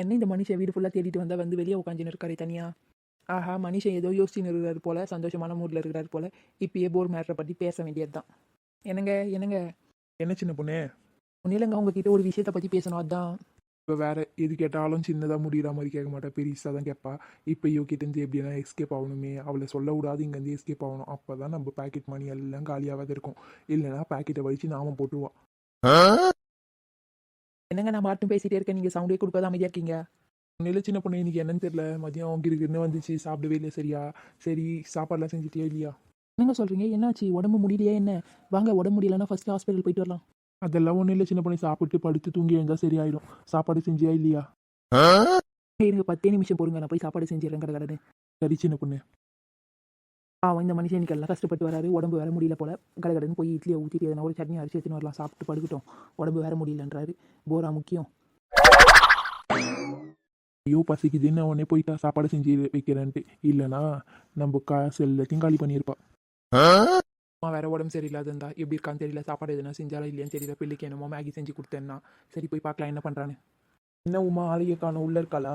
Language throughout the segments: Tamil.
என்ன இந்த மனுஷன் வீடு ஃபுல்லாக தேடிட்டு வந்தால் வந்து வெளியே உட்காந்துன்னு இருக்காரு தனியா? ஆஹா மனுஷன் ஏதோ யோசிச்சுன்னு இருக்கிறாரு போல சந்தோஷமான மூடில் இருக்கிறாரு போல. இப்பயே போர் மேட்டரை பற்றி பேச வேண்டியது தான் என்னங்க என்னங்க? என்ன சின்ன பொண்ணு? ஒன்றும் இல்லைங்க உங்ககிட்ட ஒரு விஷயத்தை பற்றி பேசணும் அதான். இப்போ வேற எது கேட்டாலும் சின்னதாக முடிகிற மாதிரி கேட்க மாட்டா பெருசாக தான் கேட்பா. இப்போ இவ கிட்டேருந்து எப்படின்னா எஸ்கேப் ஆகணுமே அவளை சொல்ல விடாது இங்கேருந்து எஸ்கேப் ஆகணும். அப்போ தான் நம்ம பேக்கெட் மணி எல்லாம் காலியாகாத இருக்கும். இல்லைன்னா பேக்கெட்டை வலிச்சு நாம போட்டுருவா. என்னங்க நான் மட்டும் பேசிட்டே இருக்கேன். நீங்கள் சவுண்டே கொடுக்காத அமைதியாக இருக்கீங்க? நில சின்ன பொண்ணு இன்னைக்கு என்னன்னு தெரியல. மதியம் கிருக்குன்னு வந்துச்சு. சாப்பிடவே இல்லை சரியா? சரி சாப்பாடுலாம் செஞ்சுட்டியா இல்லையா? என்னங்க சொல்கிறீங்க என்னாச்சு? உடம்பு முடியலையா என்ன? வாங்க உடம்பு முடியலன்னா ஃபஸ்ட்டு ஹாஸ்பிட்டல் போயிட்டு வரலாம். அதெல்லாம் ஒன்றும் இல்லை சின்ன பொண்ணு. சாப்பிட்டு படுத்து தூங்கி எழுந்தா சரியாயிடும் சாப்பாடு செஞ்சியா இல்லையா? இருங்க பத்தே நிமிஷம் பொறுங்க நான் போய் சாப்பாடு செஞ்சிடறேன் கடை சரி சின்ன பொண்ணு. பாவம் இந்த மனுஷன் எல்லாம் கஷ்டப்பட்டு வராரு. உடம்பு வேற முடியல போல. கடகடன்னு போய் இட்லியை ஊற்றிட்டு எதனா ஒரு சட்னி அரிசி எடுத்துன்னு வரலாம். சாப்பிட்டு படுக்கட்டும். உடம்பு வேற முடியலன்றாரு. போரா முக்கியம். ஐயோ பசிக்குதுன்னு உடனே போயிட்டா? சாப்பாடு செஞ்சு வைக்கிறேன்ட்டு. இல்லைனா நம்ம காசு எல்லாத்தையும் காலி பண்ணியிருப்பா. அம்மா வேற உடம்பு சரியில்லாத இருந்தா எப்படி இருக்கான்னு தெரியல. சாப்பாடு எதுனா செஞ்சாலும் இல்லையான்னு தெரியல. பிள்ளைக்கு என்னமோ மேகி செஞ்சு கொடுத்தேன்னா. சரி போய் பார்க்கலாம். என்ன பண்ணுறான்னு என்ன உமா காணும். உள்ள இருக்காளா?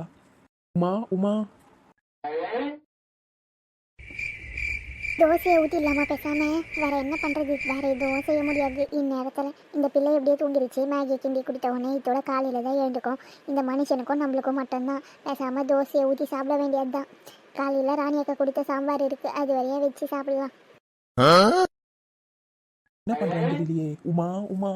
உமா உமா. தோசையை ஊற்றிடலாமா பேசாம வேற என்ன பண்ணுறது வேற எதுவும் செய்ய முடியாது. இந்நேரத்தில் இந்த பிள்ளை எப்படியே தூங்கிருச்சு. மேகி கிண்டி கொடுத்த உடனே இதோட காலையில் தான் எழுந்துக்கும். இந்த மனுஷனுக்கும் நம்மளுக்கும் மட்டும்தான். பேசாமல் தோசையை ஊற்றி சாப்பிட வேண்டியது தான் காலையில் ராணியக்கா கொடுத்த சாம்பார் இருக்குது அது வரையும் வச்சு சாப்பிடலாம். என்ன பண்றாங்க தெரியலையே உமா உமா.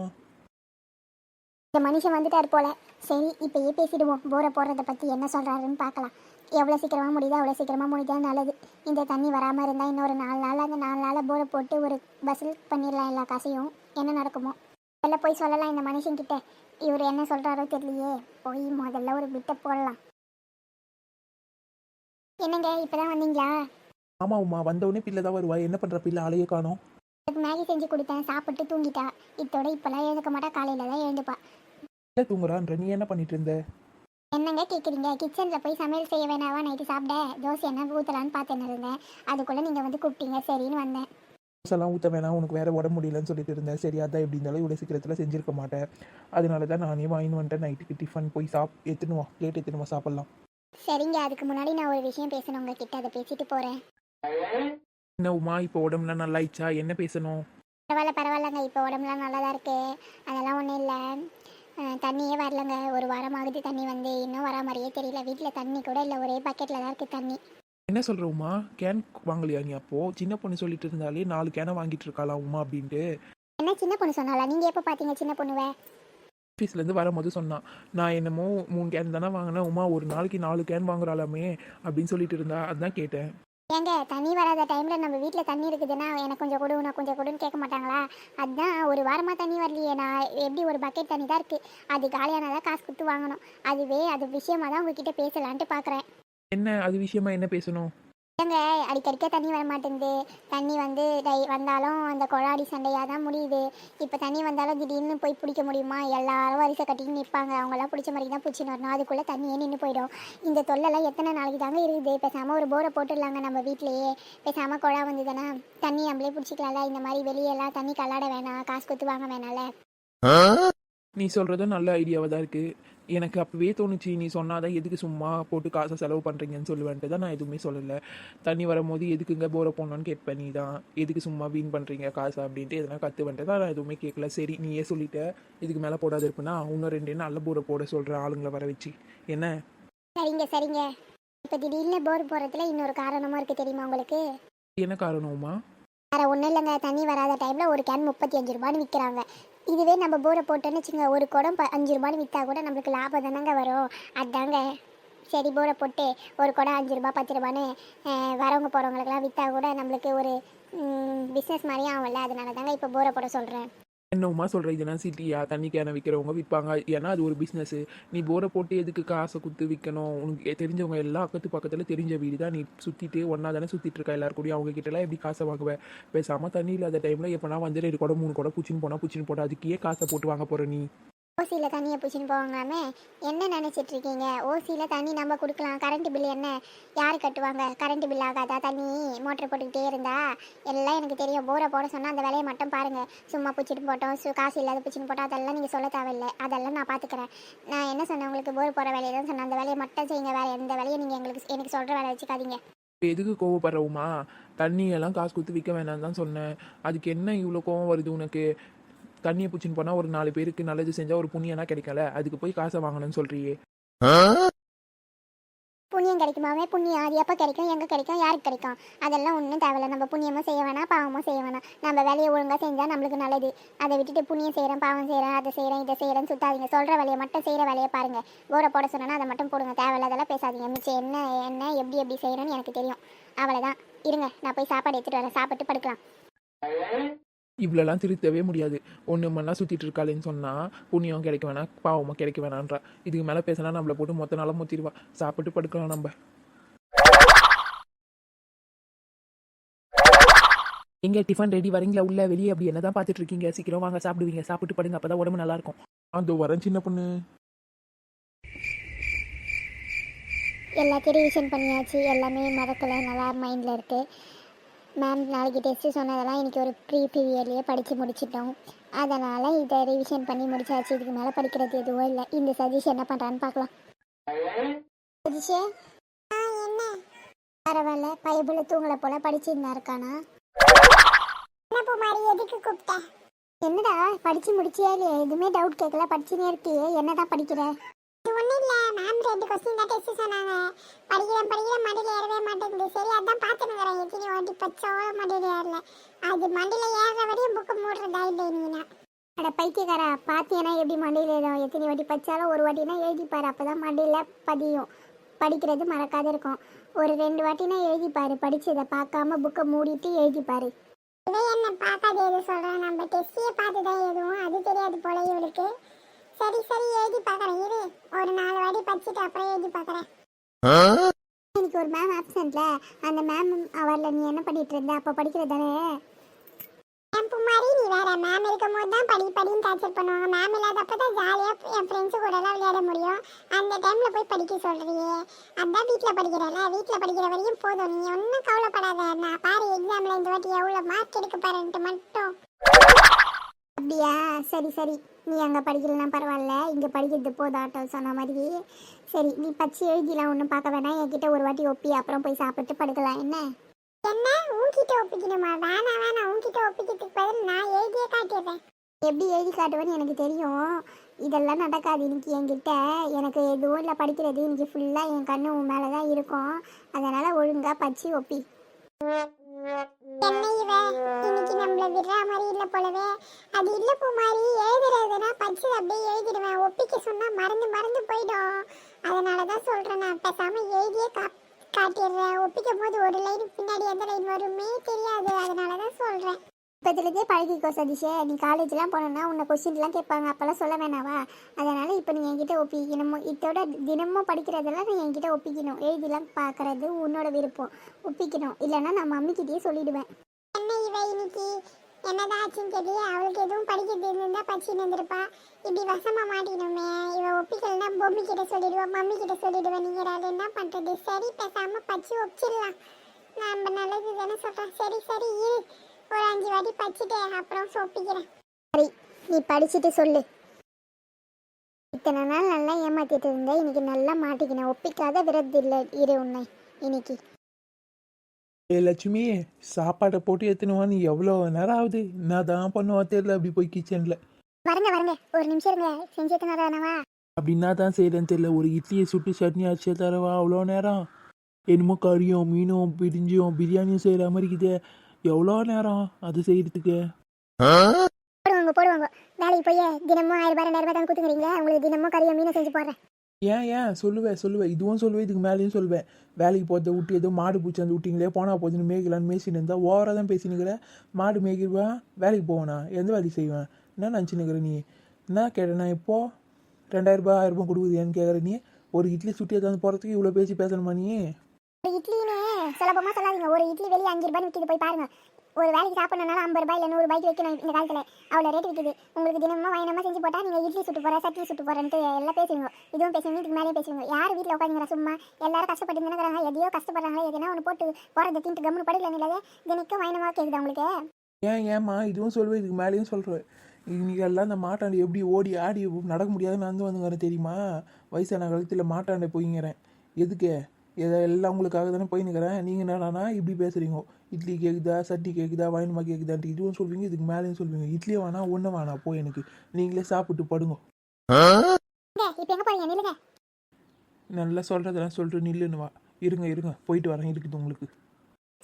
இந்த மனுஷன் வந்துட்டார் போல. சரி இப்பயே பேசிடுவோம். போரை போடுறத பற்றி என்ன சொல்கிறாருன்னு பார்க்கலாம். எவ்வளோ சீக்கிரமாக முடியுதோ அவ்வளோ சீக்கிரமாக முடிஞ்சா நல்லது. இந்த தண்ணி வராமல் இருந்தால் இன்னொரு நாலு நாள் அந்த நாலு நாளில் போரை போட்டு ஒரு வசூல் பண்ணிடலாம் எல்லா காசையும். என்ன நடக்குமோ? வெளில போய் சொல்லலாம் இந்த மனுஷன்கிட்ட இவர் என்ன சொல்கிறாரோ தெரியலையே. போய் முதல்ல ஒரு பிட்டை போடலாம். என்னங்க இப்போ தான் வந்தீங்களா? ஆமா உமா வந்த உடனே பிள்ளை தான் வருவா. என்ன பண்ற பிள்ளை? ஆளையே காணோம். அதுக்கு மேகி செஞ்சு கொடுத்தேன். சாப்பிட்டு தூங்கிட்டா. இத்தோட இப்போலாம் எழுந்துக்க மாட்டா. காலையில் தான் எழுந்துப்பா. இல்லை தூங்குறான்ற? நீ என்ன பண்ணிட்டு இருந்த? என்னங்க கேட்குறீங்க கிச்சனில் போய் சமையல் செய்ய வேணாவா? நைட்டு சாப்பிட? தோசை என்ன ஊற்றலான்னு பார்த்துன்னு இருந்தேன். அதுக்குள்ளே நீங்கள் வந்து கூப்பிட்டீங்க. சரின்னு வந்தேன். தோசைலாம் ஊற்ற வேணாம். உனக்கு வேற உடம்பு முடியலன்னு சொல்லிட்டு இருந்தேன். சரி அதான் எப்படி இருந்தாலும் இவ்வளோ சீக்கிரத்தில் செஞ்சிருக்க மாட்டேன். அதனால தான் நானே வாங்கின்னு வந்துட்டேன். நைட்டுக்கு டிஃபன் போய் சாப் எடுத்துன்னு வா. பிளேட் எடுத்துன்னு வா. சாப்பிட்லாம். சரிங்க. அதுக்கு முன்னாடி நான் ஒரு விஷயம் பேசணும். உங்ககிட்ட அதை பேசிட்டு போகிறேன் என்ன உமா இப்போ உடம்புலாம் நல்லா ஆயிடுச்சா? என்ன பேசணும்? பரவாயில்ல பரவாயில்லங்க. இப்போ உடம்புலாம் நல்லா தான் இருக்கு. அதெல்லாம் ஒன்றும் இல்லை. தண்ணியே வரலங்க. ஒரு வாரம் ஆகுது தண்ணி வந்து இன்னும் வரா மாதிரியே தெரியல. வீட்டில் தண்ணி கூட இல்லை. ஒரே பக்கெட்டில் தான் இருக்குது தண்ணி. என்ன சொல்ற உமா? கேன் வாங்கலையா நீ அப்போ? சின்ன பொண்ணு சொல்லிட்டு இருந்தாலே நாலு கேனை வாங்கிட்டு இருக்காளா உமா அப்படின்ட்டு? என்ன சின்ன பொண்ணு சொன்னால நீங்கள் எப்போ பார்த்தீங்க சின்ன பொண்ணுவை? ஆஃபீஸ்லேருந்து வரும்போது சொன்னான் நான் என்னமோ மூணு கேன் தானே வாங்கினேன். உமா ஒரு நாளைக்கு நாலு கேன் வாங்குறாளாமே அப்படின்னு சொல்லிட்டு இருந்தா அதான் கேட்டேன். ஏங்க தண்ணி வராத டைமில் நம்ம வீட்டில் தண்ணி இருக்குதுன்னா எனக்கு கொஞ்சம் கொடு நான் கொஞ்சம் கொடுன்னு கேட்க மாட்டாங்களா? அதுதான் ஒரு வாரமாக தண்ணி வரலையே நான் எப்படி ஒரு பக்கெட் தண்ணி தான் இருக்குது அது காலியானதான் காசு கொடுத்து வாங்கணும். அதுவே அது விஷயமா தான் உங்ககிட்ட பேசலான்ட்டு பார்க்குறேன் என்ன அது விஷயமா என்ன பேசணும்? ஏங்க அடிக்கடிக்க தண்ணி வர மாட்டேங்குது தண்ணி வந்து டை- வந்தாலும் அந்த கொழாடி சண்டையாக தான் முடியுது. இப்போ தண்ணி வந்தாலும் திடீர்னு போய் பிடிக்க முடியுமா? எல்லாரும் வரிசை கட்டின்னு நிற்பாங்க அவங்களாம் பிடிச்ச மாதிரி தான் பிடிச்சின்னு வரணும் அதுக்குள்ளே தண்ணியே நின்று போயிடும். இந்த தொல்லெல்லாம் எத்தனை நாளைக்கு தாங்க இருக்குது? பேசாமல் ஒரு போரை போட்டுடலாங்க நம்ம வீட்டிலேயே பேசாமல் குழா வந்ததுன்னா தண்ணி நம்மளே பிடிச்சிக்கலாம்ல. இந்த மாதிரி வெளியெல்லாம் தண்ணி கல்லாட வேணாம். காசு கொடுத்து வாங்க வேணாம்ல. நீ சொல்கிறதும் நல்ல ஐடியாவாக தான் இருக்குது எனக்கு அப்போவே தோணுச்சு நீ சொன்னாதான் எதுக்கு சும்மா போட்டு காசை செலவு பண்ணுறீங்கன்னு சொல்லுவேன்ட்டு தான் நான் எதுவுமே சொல்லலை. தண்ணி வரும்போது எதுக்குங்க போரை போடணும்னு கேட்பேன் நீ தான். எதுக்கு சும்மா வீண் பண்ணுறீங்க காசை? அப்படின்ட்டு எதனா கற்று வந்துட்டு தான் நான் எதுவுமே கேட்கல. சரி நீயே சொல்லிட்ட. இதுக்கு மேலே போடாது இருப்புனா இன்னும் ரெண்டு நல்ல போரை போட சொல்கிற ஆளுங்களை வர வச்சு. என்ன? சரிங்க சரிங்க. இப்போ திடீர்னு போர் போகிறதுல இன்னொரு காரணமும் இருக்குது தெரியுமா உங்களுக்கு? என்ன காரணமா வேற ஒன்றும் இல்லைங்க. தண்ணி வராத டைமில் ஒரு கேன் முப்பத்தி அஞ்சு ரூபான்னு விற்கிறாங்க இதுவே நம்ம போரை போட்டோன்னு வச்சுங்க ஒரு குடம் ப அஞ்சு ரூபான்னு விற்றா கூட நம்மளுக்கு லாபம் தானங்க வரும். அதாங்க. சரி போரை போட்டு ஒரு குடம் அஞ்சு ரூபா பத்து ரூபான்னு வரவங்க போகிறவங்களுக்குலாம் விற்றா கூட நம்மளுக்கு ஒரு பிஸ்னஸ் மாதிரியும் ஆகும்ல. அதனால தாங்க இப்போ போரை போட சொல்கிறேன் என்னவுமா சொல்கிற இதெல்லாம் சிட்டியா தண்ணி கேனை விற்கிறவங்க விற்பாங்க. ஏன்னா அது ஒரு பிஸ்னஸ்ஸு நீ போரை போட்டு எதுக்கு காசை கொடுத்து விற்கணும் உனக்கு தெரிஞ்சவங்க எல்லாம் அக்கத்து பக்கத்தில் தெரிஞ்ச வீடு தான். நீ சுற்றிட்டு ஒன்றா தானே சுற்றிட்டு இருக்க. எல்லாரும் கூடயும் அவங்க கிட்டலாம் எப்படி காசை வாங்குவேன் பேசாமல் தண்ணி இல்லாத டைமில் எப்போனா வந்து ரெண்டு குடம் மூணு குடம் பூச்சின்னு போனால் பூச்சின்னு போட்டால் அதுக்கே காசை போட்டு வாங்க போகிற நீ. ஓசியில் தண்ணியை பிடிச்சின்னு போவாங்களாமே? என்ன நினச்சிட்டு இருக்கீங்க ஓசியில் தண்ணி நம்ம கொடுக்கலாம். கரண்ட் பில் என்ன? யார் கட்டுவாங்க? கரண்ட் பில் ஆகாதா? தண்ணி மோட்டர் போட்டுக்கிட்டே இருந்தா? எல்லாம் எனக்கு தெரியும். போரை போட சொன்னால் அந்த வேலையை மட்டும் பாருங்கள் சும்மா பிடிச்சிட்டு போட்டோம். சு காசு இல்லாத பிடிச்சின்னு போட்டோம். அதெல்லாம் நீங்கள் சொல்ல தேவையில்லை. அதெல்லாம் நான் பார்த்துக்கிறேன் நான் என்ன சொன்னேன் உங்களுக்கு? போர் போகிற வேலையை தான் சொன்னேன். அந்த வேலையை மட்டும் செய்யுங்க. வேறு எந்த வேலையை நீங்கள் எங்களுக்கு எனக்கு சொல்கிற வேலை வச்சுக்காதீங்க. எதுக்கு கோவப்படுறவுமா தண்ணியெல்லாம் காசு கொடுத்து விற்க வேணாம்னு தான் சொன்னேன். அதுக்கு என்ன இவ்வளோ கோவம் வருது உனக்கு? தண்ணியை பிடிச்சின்னு போனால் ஒரு நாலு பேருக்கு நல்லது செஞ்சால் ஒரு புண்ணியனா கிடைக்கல அதுக்கு போய் காசை வாங்கணும்னு சொல்றியே. புண்ணியம் கிடைக்குமாவே புண்ணியம். அது எப்போ கிடைக்கும்? எங்கே கிடைக்கும்? யாருக்கு கிடைக்கும்? அதெல்லாம் ஒன்றும் தேவையில்ல நம்ம புண்ணியமும் செய்ய வேணாம் பாவமும் செய்ய வேணாம். நம்ம வேலையை ஒழுங்காக செஞ்சால் நம்மளுக்கு நல்லது. அதை விட்டுட்டு புண்ணியம் செய்கிறேன் பாவம் செய்கிறேன் அதை செய்கிறேன் இதை செய்கிறேன்னு சுத்தாதீங்க. சொல்கிற வேலையை மட்டும் செய்கிற வேலையை பாருங்கள் போரை போட சொன்னேன்னா அதை மட்டும் போடுங்க. தேவையில்லாதெல்லாம் பேசாதீங்க. மிச்சம் என்ன என்ன எப்படி எப்படி செய்கிறேன்னு எனக்கு தெரியும். அவ்வளோதான் இருங்க. நான் போய் சாப்பாடு எடுத்துகிட்டு வரேன். சாப்பிட்டு படுக்கலாம். இவ்வளோலாம் திருத்தவே முடியாது. ஒன்று மண்ணா சுற்றிட்டு இருக்காளேன்னு சொன்னால் புண்ணியம் கிடைக்க வேணாம் பாவமாக கிடைக்க வேணான்றா. இதுக்கு மேலே பேசினா நம்மளை போட்டு மொத்த நாளாக முத்திடுவா. சாப்பிட்டு படுக்கலாம் நம்ம. எங்க டிஃபன் ரெடி வரீங்களா? உள்ள வெளியே அப்படி என்ன தான் பார்த்துட்டு இருக்கீங்க? சீக்கிரம் வாங்க சாப்பிடுவீங்க. சாப்பிட்டு படுங்க அப்பதான் உடம்பு நல்லா இருக்கும். அந்த வரேன் சின்ன பொண்ணு. எல்லாத்தையும் ரிவிஷன் பண்ணியாச்சு. எல்லாமே மறக்கலை. நல்லா மைண்டில் இருக்குது மேம் நாளைக்கு டெஸ்ட்டு சொன்னதெல்லாம் இன்றைக்கி ஒரு ப்ரீ ப்ரீவியர்லேயே படித்து முடிச்சிட்டோம். அதனால் இதை ரிவிஷன் பண்ணி முடிச்சாச்சு. இதுக்கு மேலே படிக்கிறது எதுவும் இல்லை. இந்த சதீஷ் என்ன பண்ணுறான்னு பார்க்கலாம். சதீஷே? என்ன? பரவாயில்ல. பைபிள் தூங்கலை போல படிச்சிருந்தா இருக்கானா என்ன எதுக்கு கூப்பிட்ட? என்னடா படிச்சு முடிச்சியா இல்லையா? எதுவுமே டவுட் கேட்கல. படிச்சுனே இருக்கியே. என்னடா படிக்கிற? ஒன்றும் இல்லை. ரெண்டு கொஸ்டின் தான் டெஸ்ட் சொன்னாங்க. படிக்கிறேன் படிக்கிறேன் மண்டல ஏறவே மாட்டேங்குது. சரி அதான் பார்த்துனுங்கிறேன் எத்தனை வாட்டி பச்சோட மண்டல ஏறல. அது மண்டியில் ஏறுற வரையும் புக்கு மூடுறதா இல்லை நீனா. அட பைத்தியக்காரா பார்த்தீங்கன்னா எப்படி மண்டியில் ஏறும்? எத்தனை வாட்டி பச்சாலும் ஒரு வாட்டினா எழுதிப்பார். அப்போ தான் மண்டியில் பதியும். படிக்கிறது மறக்காத இருக்கும். ஒரு ரெண்டு வாட்டினா எழுதிப்பார். படித்ததை பார்க்காம புக்கை மூடிட்டு எழுதிப்பார். இதை என்ன பார்க்காத எது சொல்கிறேன் நம்ம டெஸ்டியை பார்த்து தான் எதுவும் அது தெரியாது போல இவளுக்கு. சரி சரி எழுதி பார்க்குறேன். இரு ஒரு நாலு வாட்டி படிச்சுட்டு அப்புறம் எழுதி பார்க்குறேன். இன்னைக்கு ஒரு மேம் ஆப்சண்ட்ல அந்த மேம் அவர்ல நீ என்ன பண்ணிட்டு இருந்த? அப்போ படிக்கிறது தானே? என் புமாரி நீ வேற மேம் இருக்கும் போது தான் படி படின்னு டார்ச்சர் பண்ணுவாங்க. மேம் இல்லாதப்ப தான் ஜாலியாக என் ஃப்ரெண்ட்ஸு கூட எல்லாம் விளையாட முடியும். அந்த டைமில் போய் படிக்க சொல்கிறியே அதான் வீட்டில் படிக்கிறல வீட்டில் படிக்கிற வரையும் போதும். நீ ஒன்றும் கவலைப்படாத. நான் பாரு எக்ஸாமில் இந்த வாட்டி எவ்வளோ மார்க் எடுக்க பாருன்ட்டு மட்டும். அப்படியா? சரி சரி. நீ அங்கே படிக்கலாம் பரவாயில்ல. இங்கே படிக்கிறது போதாட்டம் சொன்ன மாதிரி. சரி நீ பச்சு எழுதிலாம் ஒன்றும் பார்க்க வேணாம். என்கிட்ட ஒரு வாட்டி ஒப்பி அப்புறம் போய் சாப்பிட்டு படுக்கலாம். என்ன? என்ன? உன்கிட்ட ஒப்பிக்கணுமா? வேணாம் வேணாம். உன்கிட்ட ஒப்பிக்கிறதுக்கு பதில் நான் எழுதியே காட்டிடுறேன். எப்படி எழுதி காட்டுவேன்னு எனக்கு தெரியும். இதெல்லாம் நடக்காது. இன்னைக்கு என்கிட்ட எனக்கு எதுவும் இல்லை. படிக்கிறது இன்னைக்கு ஃபுல்லாக என் கண்ணு உன் மேலே தான் இருக்கும். அதனால் ஒழுங்காக பச்சு ஒப்பி. என்ன இவ? இன்னைக்கு நம்மள விடுற மாதிரி இல்லை போலவே. அது இல்ல பூ மாதிரி எழுதுறதுனா பச்சு அப்படியே எழுதிடுவேன். ஒப்பிக்க சொன்னால் மறந்து மறந்து போயிடும். அதனாலதான் சொல்றேன் நான் பேசாம எழுதியே கா காட்டிடுறேன். ஒப்பிக்கும் போது ஒரு லைன் பின்னாடி எந்த லைன் வருமே தெரியாது. அதனாலதான் சொல்றேன். இப்போதுலேருந்தே பழகிக்கோ சதீஷே. நீ காலேஜ்லாம் போனோன்னா உன்னை கொஸ்டின்லாம் கேட்பாங்க. அப்போல்லாம் சொல்ல வேணாவா? அதனால் இப்போ நீ என்கிட்ட ஒப்பிக்கணும். இதோட தினமும் படிக்கிறதெல்லாம் நீ என்கிட்ட ஒப்பிக்கணும். எழுதிலாம் பார்க்கறது உன்னோட விருப்பம். ஒப்பிக்கணும். இல்லைன்னா நான் மம்மிக்கிட்டேயே சொல்லிடுவேன். என்ன இவ இன்னைக்கு? என்னதான் ஆச்சுன்னு தெரியல அவளுக்கு எதுவும் படிக்கிறது இருந்தால் படிச்சுட்டு இருந்திருப்பா. இப்படி வசமாக மாட்டிக்கணுமே. இவ ஒப்பிக்கலன்னா பொம்மி கிட்ட சொல்லிடுவா மம்மி கிட்ட சொல்லிடுவேன் நீங்க அதை என்ன பண்றது? சரி பேசாமல் படிச்சு ஒப்பிச்சிடலாம். நம்ம நல்லது தானே சொல்கிறேன் சரி சரி இரு. ஒரு அஞ்சு வாட்டி படிச்சுட்டு அப்புறம் ஒப்பிக்கிறேன் சரி நீ படிச்சுட்டு சொல்லு. இத்தனை நாள் நல்லா ஏமாத்திட்டு இருந்தேன். இன்னைக்கு நல்லா மாட்டிக்கினேன். ஒப்பிக்காத விரத்து இல்லை. இரு உன்னை இன்னைக்கு. ஏ லட்சுமி சாப்பாடை போட்டு எத்தணுவான்னு எவ்வளோ நேரம் ஆகுது? என்ன தான் பண்ணுவா தெரியல. அப்படி போய் கிச்சனில் வரங்க வரங்க. ஒரு நிமிஷம் இருங்க. செஞ்சு எத்தனை அப்படின்னா தான் செய்கிறேன்னு தெரியல. ஒரு இட்லியை சுட்டு சட்னி அரைச்சி தரவா? அவ்வளோ நேரம். என்னமோ கறியும் மீனும் பிரிஞ்சும் பிரியாணியும் செய்கிற மாதிரி இருக்குதே. எவ்வளோ நேரம் அது செய்கிறதுக்கு போடுவாங்க போடுவாங்க. வேலைக்கு போய் தினமும் ஆயிரம் ரூபாய் ரெண்டாயிரம் ரூபாய் தான் கொடுத்துக்கிறீங்களா உங்களுக்கு தினமும் கறியை மீனை செஞ்சு போடுறேன். ஏன் ஏன்? சொல்லுவேன் சொல்லுவேன். இதுவும் சொல்லுவேன் இதுக்கு மேலேயும் சொல்லுவேன். வேலைக்கு போகிறத விட்டு ஏதோ மாடு பூச்சி வந்து விட்டீங்களே போனால் போதுன்னு மேய்க்கலான்னு மேய்ச்சின்னு இருந்தா ஓவராக தான் பேசினுக்கிற. மாடு மேய்க்கிடுவேன் வேலைக்கு போவேனா? எந்த வேலைக்கு செய்வேன்? என்ன நினச்சினுக்கிற நீ? என்ன கேட்டேனா இப்போ ரெண்டாயிரம் ரூபாய் ஆயிரம் ரூபாய் கொடுக்குறியான்னு கேட்குற நீ? ஒரு இட்லி சுட்டி எடுத்து போகிறதுக்கு இவ்வளோ பேசி பேசணுமா நீ? ஒரு சுலபமாக சொல்லாதீங்க. ஒரு இட்லி வெளியே அஞ்சு ரூபாய் விற்கிது போய் பாருங்க. ஒரு வேலைக்கு சாப்பிடணும்னாலும் ஐம்பது ரூபாய் இல்லை நூறு ரூபாய்க்கு வைக்கணும் இந்த காலத்தில். அவ்வளோ ரேட் விற்கிது உங்களுக்கு தினமும் வாங்கினமா செஞ்சு போட்டால் நீங்கள் இட்லி சுட்டு போகிற சட்னி சுட்டு போகிறேன்ட்டு எல்லாம் பேசுவீங்க. இதுவும் பேசுவீங்க இதுக்கு மேலே பேசுவீங்க. யார் வீட்டில் உட்காந்துங்கிற சும்மா எல்லாரும் கஷ்டப்பட்டு இருக்கிறாங்க எதையோ கஷ்டப்படுறாங்களே எதுனா ஒன்று போட்டு போகிறத தின்ட்டு கம்முன்னு படுக்கல நிலையே தினைக்கும் வாங்கினமா கேட்குது உங்களுக்கு? ஏன் ஏம்மா? இதுவும் சொல்லுவேன் இதுக்கு மேலேயும் சொல்கிறேன் இன்னைக்கு எல்லாம் இந்த மாட்டாண்டி எப்படி ஓடி ஆடி நடக்க முடியாதுன்னு நடந்து வந்துங்கிறேன் தெரியுமா? வயசான காலத்தில் மாட்டாண்டை போய்ங்கிறேன். எதுக்கு? எதை எல்லாம் உங்களுக்காக தானே போய் நிற்கிறேன் நீங்கள் என்னடானா இப்படி பேசுகிறீங்க இட்லி கேட்குதா சட்டி கேட்குதா வாயினுமா கேட்குதான்ட்டு இதுவும் சொல்வீங்க இதுக்கு மேலேயும் சொல்வீங்க. இட்லியும் வேணாம் ஒன்றும் வேணாம் போய் எனக்கு. நீங்களே சாப்பிட்டு படுங்க. நல்லா சொல்கிறதெல்லாம் சொல்லிட்டு நில்லுன்னு வா. இருங்க இருங்க. போயிட்டு வரேன். இருக்குது உங்களுக்கு.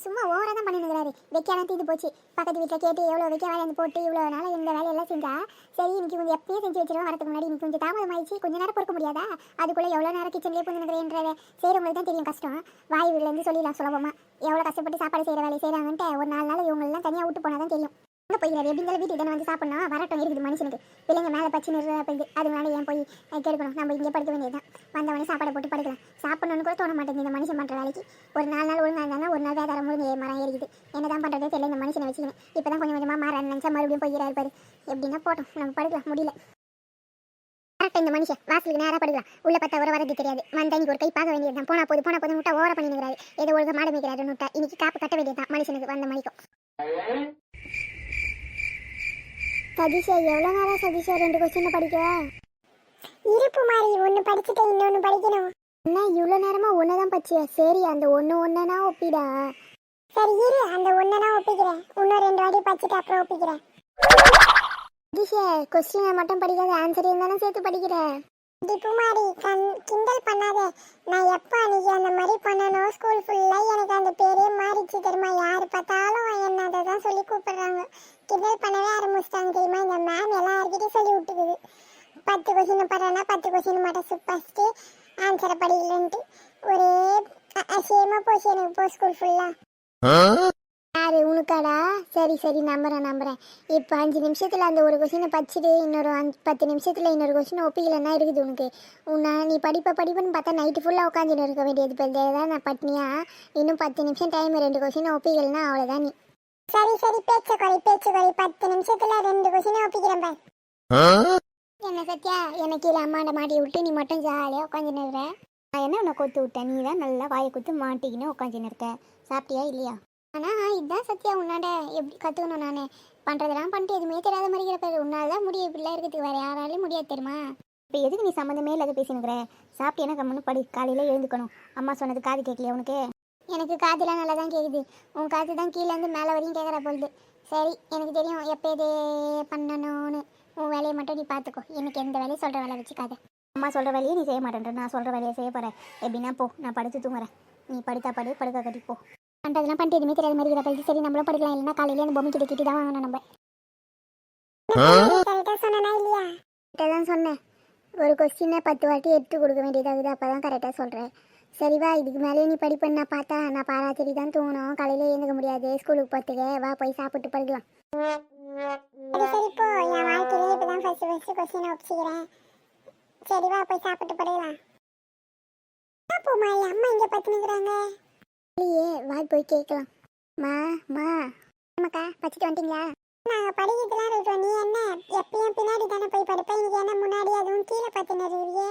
சும்மா ஓவராக தான் பண்ணினுக்கிறாரு வைக்கலாம் தீந்து போச்சு. பக்கத்து வீட்டில் கேட்டு எவ்வளோ வைக்க வேலை வந்து போட்டு இவ்வளோ நாள் இந்த வேலையெல்லாம் செஞ்சா? சரி இன்னைக்கு கொஞ்சம் எப்பயும் செஞ்சு வச்சிருவோம் வரதுக்கு முன்னாடி இன்னைக்கு கொஞ்சம் தாமதம் ஆயிடுச்சு கொஞ்சம் நேரம் பொறுக்க முடியாதா? அதுக்குள்ளே எவ்வளோ நேரம் கிச்சன்லேயே புந்துனுக்கிறேன்றத செய்கிறவங்களுக்கு தான் தெரியும் கஷ்டம். வாய் இருந்து சொல்லிடலாம் சுலபமாக எவ்வளோ கஷ்டப்பட்டு சாப்பாடு செய்கிற வேலை செய்கிறாங்கன்ட்டு ஒரு நாலு நாள் இவங்களெல்லாம் தனியாக விட்டு போனால் தான் தெரியும். எங்கே போய்கிறாரு எப்படி இருந்தாலும் வீட்டுக்கு தானே வந்து சாப்பிடணும். வரட்டும் இருக்குது மனுஷனுக்கு. பிள்ளைங்க மேலே பச்சு நிறுத்தப்படுது அது முன்னாடி ஏன் போய் அஹ், கெடுக்கணும் நம்ம இங்கே படுக்க வேண்டியதுதான். வந்தவனே சாப்பாடை போட்டு படுக்கலாம். சாப்பிடணும்னு கூட தோண மாட்டேங்குது. இந்த மனுஷன் பண்ணுற வேலைக்கு. ஒரு நாலு நாள் ஒழுங்கா இருந்தாலும் ஒரு நாள் வேதாரம் முழுங்க மரம் ஏறிக்குது. என்ன தான் பண்ணுறதே தெரியல. இந்த மனுஷனை வச்சுக்கணும் இப்போ தான் கொஞ்சம் கொஞ்சமாக மாற நினச்சா மறுபடியும் போய்கிறாரு பாரு எப்படின்னா போட்டோம். நம்ம படுக்கலாம். முடியல. கரெக்டாக இந்த மனுஷன். வாசலுக்கு நேராக படுக்கலாம். உள்ள பார்த்தா ஒரு வரது தெரியாது. வந்தா ஒரு கை பார்க்க வேண்டியது போனா போது போனா போது முட்டை ஓர பண்ணி நிற்கிறாரு ஏதோ ஒழுங்கு மாடு மேய்க்கிறாரு விட்டா. இன்னைக்கு காப்பு கட்ட வேண்டியது தான் மனுஷனுக்கு வந்த மணிக்கும். சதீஷா எவ்வளோ நேரம் சதீஷா ரெண்டு கொஸ்டின் படிக்க? இருப்பு மாதிரி ஒன்று படிச்சுட்டு இன்னொன்று படிக்கணும். என்ன இவ்வளோ நேரமா ஒன்று தான் படிச்சியா? சரி அந்த ஒன்று ஒன்றுனா ஒப்பிடா. சரி இரு அந்த ஒன்றுனா ஒப்பிக்கிறேன். இன்னும் ரெண்டு வாட்டி படிச்சுட்டு அப்புறம் ஒப்பிக்கிறேன். சதீஷா கொஸ்டினை மட்டும் படிக்காத ஆன்சர் இருந்தாலும் சேர்த்து படிக்கிறேன் டிப்புமாரி கண் கிண்டல் பண்ணாத. நான் எப்போ அன்னைக்கு அந்த மாதிரி பண்ணனோ ஸ்கூல் ஃபுல்லாக எனக்கு அந்த பேரே மாறிச்சு தெரியுமா? யார் பார்த்தாலும் என்ன அதை தான் சொல்லி கூப்பிடுறாங்க. கிண்டல் பண்ணவே ஆரம்பிச்சிட்டாங்க தெரியுமா? இந்த மேம் எல்லாருக்கிட்டையும் சொல்லி விட்டுக்குது. பத்து கொஸ்டின் படுறேன்னா பத்து கொஸ்டின் மட்டும் ஃபஸ்ட்டு ஆன்சரை படிக்கலன்ட்டு. ஒரே அ- போச்சு எனக்கு போ ஸ்கூல் ஃபுல்லாக யாரு உனக்காடா? சரி சரி நம்புறேன் நம்புறேன். இப்போ அஞ்சு நிமிஷத்தில் அந்த ஒரு கொஸ்டினை படிச்சுட்டு இன்னொரு அஞ்சு பத்து நிமிஷத்தில் இன்னொரு கொஸ்டின் ஒப்பிக்கலன்னா இருக்குது உனக்கு. உன்னை நீ படிப்ப படிப்புன்னு பார்த்தா நைட்டு ஃபுல்லாக உட்காந்துட்டு இருக்க வேண்டியது. இப்போ தான் நான் பட்னியா? இன்னும் பத்து நிமிஷம் டைம் ரெண்டு கொஸ்டின் ஒப்பிக்கலன்னா அவ்வளோதான் நீ. சரி சரி பேச்சு குறை பேச்சு குறை. பத்து நிமிஷத்தில் ரெண்டு கொஸ்டினை ஒப்பிக்கிறேன் என்ன சத்யா? எனக்கு இல்லை அம்மாண்ட மாட்டி விட்டு நீ மட்டும் ஜாலியாக உட்காந்துன்னு இருக்க? நான் என்ன உன்னை கொத்து விட்டேன்? நீ தான் நல்லா வாயை குத்து மாட்டிக்கின்னு உட்காந்துன்னு இருக்க. சாப்பிட்டியா இல்லையா? ஆனால் இதுதான் சத்யா உன்னாட எப்படி கற்றுக்கணும் நான்? பண்ணுறதெல்லாம் பண்ணிட்டு எதுவுமே தெரியாத மாதிரி இருக்கிற உன்னால் தான் முடியும் இப்படிலாம் இருக்கிறதுக்கு வேறு யாராலையும் முடியாது தெரியுமா? இப்போ எதுக்கு நீ சம்மந்தமே இல்லாத சாப்பிட்டு சாப்பிட்டேன்னா கம்முன்னு படி. காலையில் எழுந்துக்கணும். அம்மா சொன்னது காது கேட்கலையே உனக்கு? எனக்கு காதுலாம் நல்லா தான் கேட்குது உன் காது தான் கீழேருந்து மேலே வரையும் கேட்குற பொழுது சரி எனக்கு தெரியும். எப்போ இது பண்ணணும்னு. உன் வேலையை மட்டும் நீ பார்த்துக்கோ எனக்கு எந்த வேலையும் சொல்கிற வேலை வச்சுக்காத அம்மா சொல்கிற வேலையை நீ செய்ய மாட்டேன்ற. நான் சொல்கிற வேலையை செய்ய போகிறேன் எப்படின்னா போ. நான் படுத்து தூங்குறேன். நீ படுத்தா படு. படுக்க கட்டி போ. பண்ணுறதுலாம் பண்ணிட்டு எதுவுமே தெரியாத மாதிரி இருக்கிற சரி நம்மளும் படுக்கலாம். இல்லைன்னா காலையில அந்த பொம்மை கிட்ட தான் வாங்கணும் நம்ம. கரெக்டாக தான் சொன்னேன். ஒரு கொஸ்டினை பத்து வாட்டி எடுத்து கொடுக்க வேண்டியதாகுது அப்போ தான் கரெக்டாக சொல்கிறேன் சரிவா இதுக்கு மேலே நீ படிப்பேன்னு நான் பார்த்தா நான் பாராத்திரி தான் தூங்கணும். காலையில் எழுந்துக்க முடியாது. ஸ்கூலுக்கு போகிறதுக்கு வா போய் சாப்பிட்டு படிக்கலாம். சரி போ. என் வாழ்க்கையிலே இப்போ தான் ஃபஸ்ட்டு ஃபஸ்ட்டு கொஸ்டினை ஒப்பிச்சுக்கிறேன். சரி வா போய் சாப்பிட்டு படிக்கலாம். என் அம்மா இங்கே பார்த்துனுக்குறாங்க இல்லையே வா போய் கேட்கலாம் மா மா. ஆமாக்கா படிச்சுட்டு வந்துட்டீங்களா? நாங்கள் படிக்கிறதுலாம் இருக்கோம் நீ என்ன? எப்பயும் பின்னாடி தானே போய் படிப்பேன். இன்னைக்கு என்ன முன்னாடி அதுவும் கீழே பார்த்துன்னு இருக்கீங்க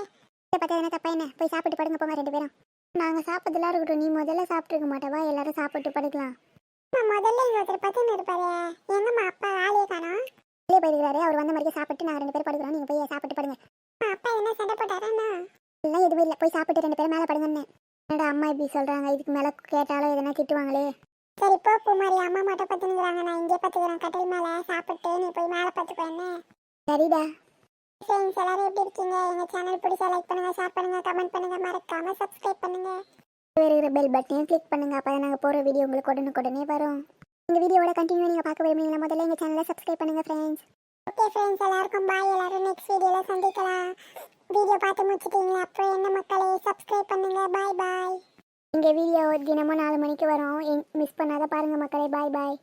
கீழே பார்த்தா என்ன தப்பா என்ன? போய் சாப்பிட்டு படுங்க போமா ரெண்டு பேரும். நாங்கள் சாப்பிட்றதுலாம் இருக்கட்டும். நீ முதல்ல சாப்பிட்டுருக்க மாட்டவா? எல்லாரும் சாப்பிட்டு படுக்கலாம். முதல்ல ஒருத்தர் பத்துன்னு இருப்பாரு எங்கம்மா அப்பா ஆளே காணோம். வெளியே போயிருக்காரு அவர் வந்த மாதிரி சாப்பிட்டு நாங்கள் ரெண்டு பேரும் படுக்கிறோம். நீங்கள் போய் சாப்பிட்டு படுங்க. அப்பா என்ன சண்டை போட்டாரா எல்லாம் எதுவும் இல்லை. போய் சாப்பிட்டு ரெண்டு பேரும் மேலே படுங்கன்னு என்னடா அம்மா இப்படி சொல்கிறாங்க இதுக்கு மேலே கேட்டாலும் எதனா திட்டுவாங்களே? சரி போ பூமாரி. அம்மா மட்டும் பார்த்துக்கிறாங்க நான் இங்கே பார்த்துக்கிறேன் கட்டில் மேலே சாப்பிட்டு நீ போய் மேலே பார்த்துக்கோ என்ன? சரிடா. ஃப்ரெண்ட்ஸ் எல்லாரும் எப்படி இருக்கீங்க? எங்கள் சேனல் பிடிச்சா லைக் பண்ணுங்க ஷேர் பண்ணுங்கள் கமெண்ட் பண்ணுங்க. மறக்காமல் சப்ஸ்கிரைப் பண்ணுங்க. இருக்கிற பெல் பட்டனையும் கிளிக் பண்ணுங்கள் அப்போ நாங்கள் போகிற வீடியோ உங்களுக்கு உடனுக்குடனே வரும். இந்த வீடியோவோட கண்டினியூ நீங்கள் பார்க்க விரும்புறீங்களா? முதல்ல எங்கள் சேனலை சப்ஸ்கிரைப் பண்ணுங்கள் ஃப்ரெண்ட்ஸ் ஓகே ஃப்ரெண்ட்ஸ் எல்லாருக்கும் பாய் எல்லாரும் நெக்ஸ்ட் வீடியோவில் சந்திக்கலாம். வீடியோ பார்த்து முடிச்சிட்டீங்களா? அப்புறம் என்ன மக்களே சப்ஸ்கிரைப் பண்ணுங்க. பாய் பாய் இந்த வீடியோ தினமும் நாலு மணிக்கு வரும். மிஸ் பண்ணாத பாருங்க மக்களே. பாய் பாய்